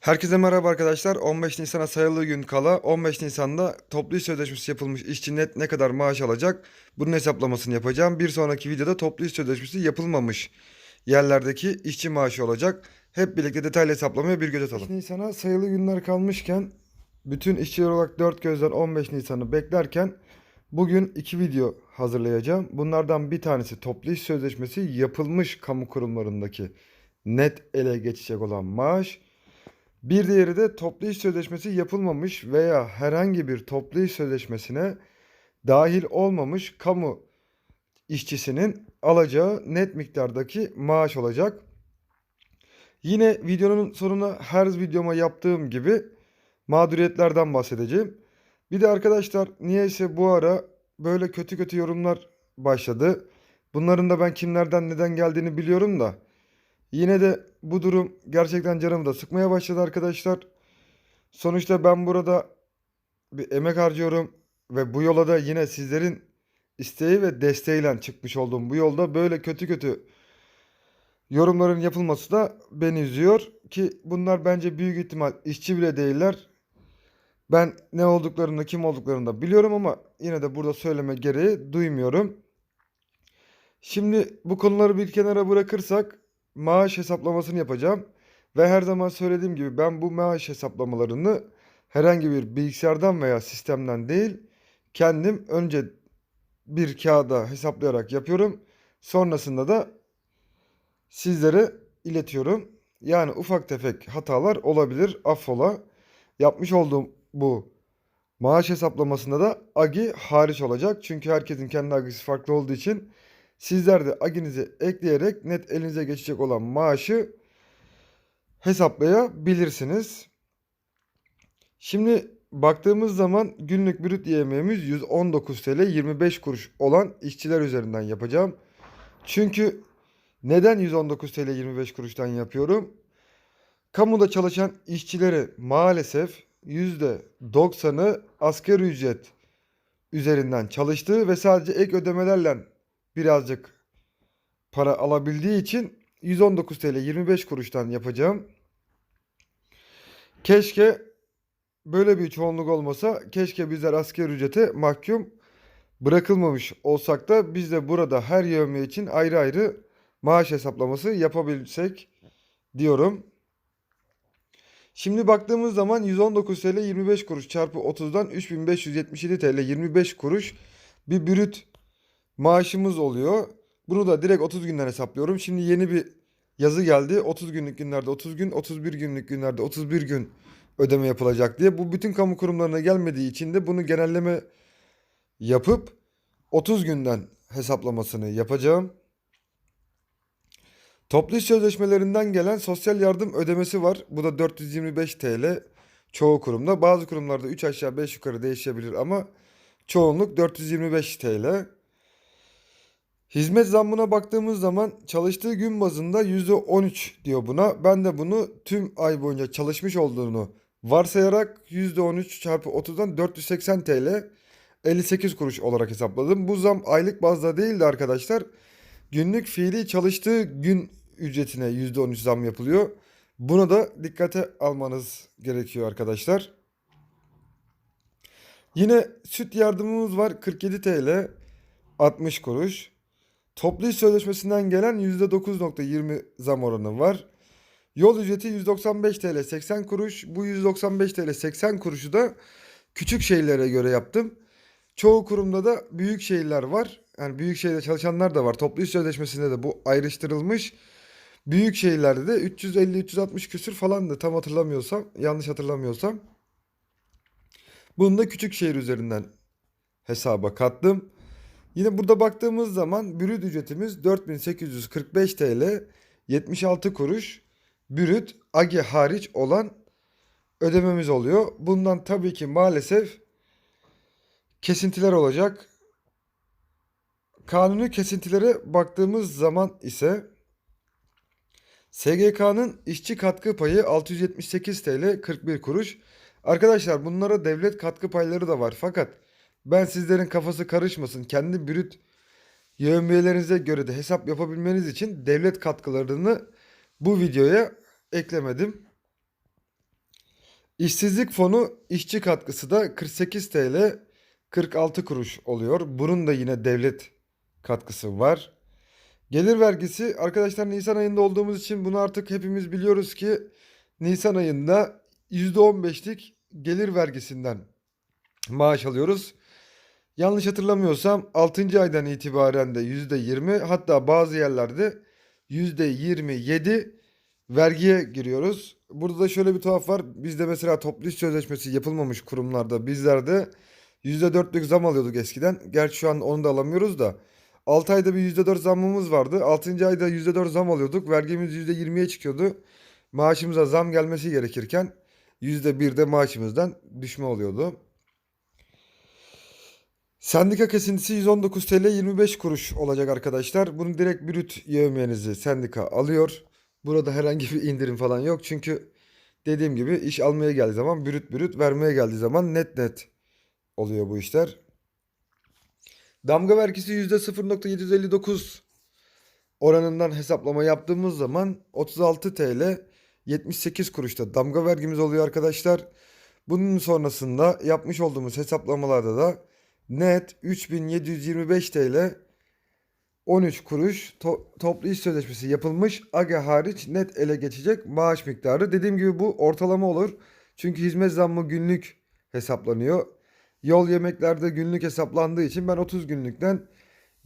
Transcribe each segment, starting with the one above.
Herkese merhaba arkadaşlar. 15 Nisan'a sayılı gün kala 15 Nisan'da toplu iş sözleşmesi yapılmış işçi net ne kadar maaş alacak? Bunun hesaplamasını yapacağım. Bir sonraki videoda toplu iş sözleşmesi yapılmamış yerlerdeki işçi maaşı olacak. Hep birlikte detaylı hesaplamaya bir göz atalım. 15 Nisan'a sayılı günler kalmışken bütün işçiler olarak 4 gözden 15 Nisan'ı beklerken bugün iki video hazırlayacağım. Bunlardan bir tanesi toplu iş sözleşmesi yapılmış kamu kurumlarındaki net ele geçecek olan maaş. Bir diğeri de toplu iş sözleşmesi yapılmamış veya herhangi bir toplu iş sözleşmesine dahil olmamış kamu işçisinin alacağı net miktardaki maaş olacak. Yine videonun sonuna her videoma yaptığım gibi mağduriyetlerden bahsedeceğim. Bir de arkadaşlar niyeyse bu ara böyle kötü kötü yorumlar başladı. Bunların da ben kimlerden neden geldiğini biliyorum da. Yine de bu durum gerçekten canımı da sıkmaya başladı arkadaşlar. Sonuçta ben burada bir emek harcıyorum ve bu yola da yine sizlerin isteği ve desteğiyle çıkmış olduğum bu yolda böyle kötü kötü yorumların yapılması da beni üzüyor ki bunlar bence büyük ihtimal işçi bile değiller. Ben ne olduklarını, kim olduklarını da biliyorum ama yine de burada söyleme gereği duymuyorum. Şimdi bu konuları bir kenara bırakırsak maaş hesaplamasını yapacağım. Ve her zaman söylediğim gibi ben bu maaş hesaplamalarını herhangi bir bilgisayardan veya sistemden değil, kendim önce bir kağıda hesaplayarak yapıyorum. Sonrasında da sizlere iletiyorum. Yani ufak tefek hatalar olabilir, affola. Yapmış olduğum bu maaş hesaplamasında da AGI hariç olacak. Çünkü herkesin kendi AGI'si farklı olduğu için Sizler de aginizi ekleyerek net elinize geçecek olan maaşı hesaplayabilirsiniz. Şimdi baktığımız zaman günlük brüt yemeğimiz 119 TL 25 kuruş olan işçiler üzerinden yapacağım. Çünkü neden 119 TL 25 kuruştan yapıyorum? Kamuda çalışan işçileri maalesef %90'ı asgari ücret üzerinden çalıştığı ve sadece ek ödemelerle birazcık para alabildiği için 119 TL 25 kuruştan yapacağım. Keşke böyle bir çoğunluk olmasa keşke bizler asgari ücrete mahkum bırakılmamış olsak da biz de burada her yevmiye için ayrı ayrı maaş hesaplaması yapabilsek diyorum. Şimdi baktığımız zaman 119 TL 25 kuruş çarpı 30'dan 3577 TL 25 kuruş bir brüt maaşımız oluyor. Bunu da direkt 30 günden hesaplıyorum. Şimdi yeni bir yazı geldi. 30 günlük günlerde 30 gün, 31 günlük günlerde 31 gün ödeme yapılacak diye. Bu bütün kamu kurumlarına gelmediği için de bunu genelleme yapıp 30 günden hesaplamasını yapacağım. Toplu iş sözleşmelerinden gelen sosyal yardım ödemesi var. Bu da 425 TL çoğu kurumda. Bazı kurumlarda 3 aşağı 5 yukarı değişebilir ama çoğunluk 425 TL. Hizmet zammına baktığımız zaman çalıştığı gün bazında %13 diyor buna. Ben de bunu tüm ay boyunca çalışmış olduğunu varsayarak %13 çarpı 30'dan 480 TL 58 kuruş olarak hesapladım. Bu zam aylık bazda değildi arkadaşlar. Günlük fiili çalıştığı gün ücretine %13 zam yapılıyor. Bunu da dikkate almanız gerekiyor arkadaşlar. Yine süt yardımımız var 47 TL 60 kuruş. Toplu iş sözleşmesinden gelen %9.20 zam oranı var. Yol ücreti 195 TL 80 kuruş. Bu 195 TL 80 kuruşu da küçük şehirlere göre yaptım. Çoğu kurumda da büyük şehirler var. Yani büyük şehirde çalışanlar da var. Toplu iş sözleşmesinde de bu ayrıştırılmış. Büyük şehirlerde de 350-360 küsür falandı tam hatırlamıyorsam, yanlış hatırlamıyorsam. Bunu da küçük şehir üzerinden hesaba kattım. Yine burada baktığımız zaman brüt ücretimiz 4845 TL 76 kuruş brüt agi hariç olan ödememiz oluyor. Bundan tabii ki maalesef kesintiler olacak. Kanuni kesintilere baktığımız zaman ise SGK'nın işçi katkı payı 678 TL 41 kuruş. Arkadaşlar bunlara devlet katkı payları da var fakat ben sizlerin kafası karışmasın. Kendi brüt yevmiyelerinize göre de hesap yapabilmeniz için devlet katkılarını bu videoya eklemedim. İşsizlik fonu işçi katkısı da 48 TL 46 kuruş oluyor. Bunun da yine devlet katkısı var. Gelir vergisi arkadaşlar Nisan ayında olduğumuz için bunu artık hepimiz biliyoruz ki Nisan ayında %15'lik gelir vergisinden maaş alıyoruz. Yanlış hatırlamıyorsam 6. aydan itibaren de %20 hatta bazı yerlerde %27 vergiye giriyoruz. Burada da şöyle bir tuhaf var. Bizde mesela toplu iş sözleşmesi yapılmamış kurumlarda bizlerde %4'lük zam alıyorduk eskiden. Gerçi şu an onu da alamıyoruz da. 6 ayda bir %4 zammımız vardı. 6. ayda %4 zam alıyorduk. Vergimiz %20'ye çıkıyordu. Maaşımıza zam gelmesi gerekirken %1'de maaşımızdan düşme oluyordu. Sendika kesintisi 119 TL 25 kuruş olacak arkadaşlar. Bunu direkt brüt yevmiyenizi sendika alıyor. Burada herhangi bir indirim falan yok. Çünkü dediğim gibi iş almaya geldiği zaman brüt brüt vermeye geldiği zaman net net oluyor bu işler. Damga vergisi %0.759 oranından hesaplama yaptığımız zaman 36 TL 78 kuruşta damga vergimiz oluyor arkadaşlar. Bunun sonrasında yapmış olduğumuz hesaplamalarda da net 3725 TL 13 kuruş to- toplu iş sözleşmesi yapılmış AGE hariç net ele geçecek maaş miktarı. Dediğim gibi bu ortalama olur. Çünkü hizmet zammı günlük hesaplanıyor. Yol yemeklerde günlük hesaplandığı için ben 30 günlükten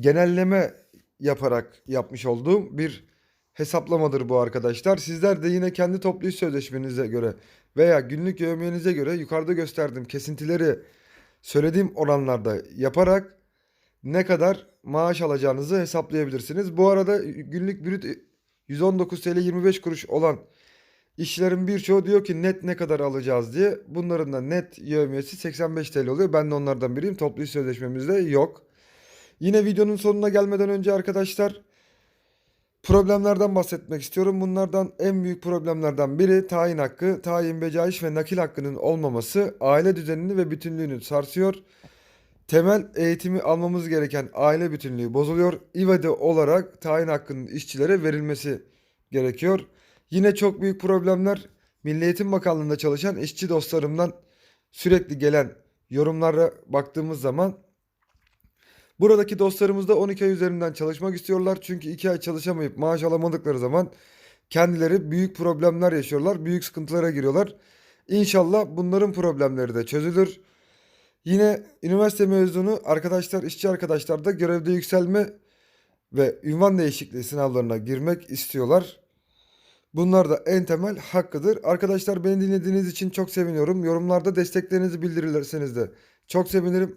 genelleme yaparak yapmış olduğum bir hesaplamadır bu arkadaşlar. Sizler de yine kendi toplu iş sözleşmenize göre veya günlük yevmiyenize göre yukarıda gösterdiğim kesintileri söylediğim oranlarda yaparak ne kadar maaş alacağınızı hesaplayabilirsiniz. Bu arada günlük brüt 119 TL 25 kuruş olan işçilerin birçoğu diyor ki net ne kadar alacağız diye. Bunların da net yevmiyesi 85 TL oluyor. Ben de onlardan biriyim. Toplu iş sözleşmemizde yok. Yine videonun sonuna gelmeden önce arkadaşlar problemlerden bahsetmek istiyorum. Bunlardan en büyük problemlerden biri tayin hakkı, tayin becaiş ve nakil hakkının olmaması aile düzenini ve bütünlüğünü sarsıyor. Temel eğitimi almamız gereken aile bütünlüğü bozuluyor. İvade olarak tayin hakkının işçilere verilmesi gerekiyor. Yine çok büyük problemler Milli Eğitim Bakanlığı'nda çalışan işçi dostlarımdan sürekli gelen yorumlara baktığımız zaman buradaki dostlarımız da 12 ay üzerinden çalışmak istiyorlar. Çünkü 2 ay çalışamayıp maaş alamadıkları zaman kendileri büyük problemler yaşıyorlar. Büyük sıkıntılara giriyorlar. İnşallah bunların problemleri de çözülür. Yine üniversite mezunu arkadaşlar, işçi arkadaşlar da görevde yükselme ve ünvan değişikliği sınavlarına girmek istiyorlar. Bunlar da en temel hakkıdır. Arkadaşlar beni dinlediğiniz için çok seviniyorum. Yorumlarda desteklerinizi bildirirseniz de çok sevinirim.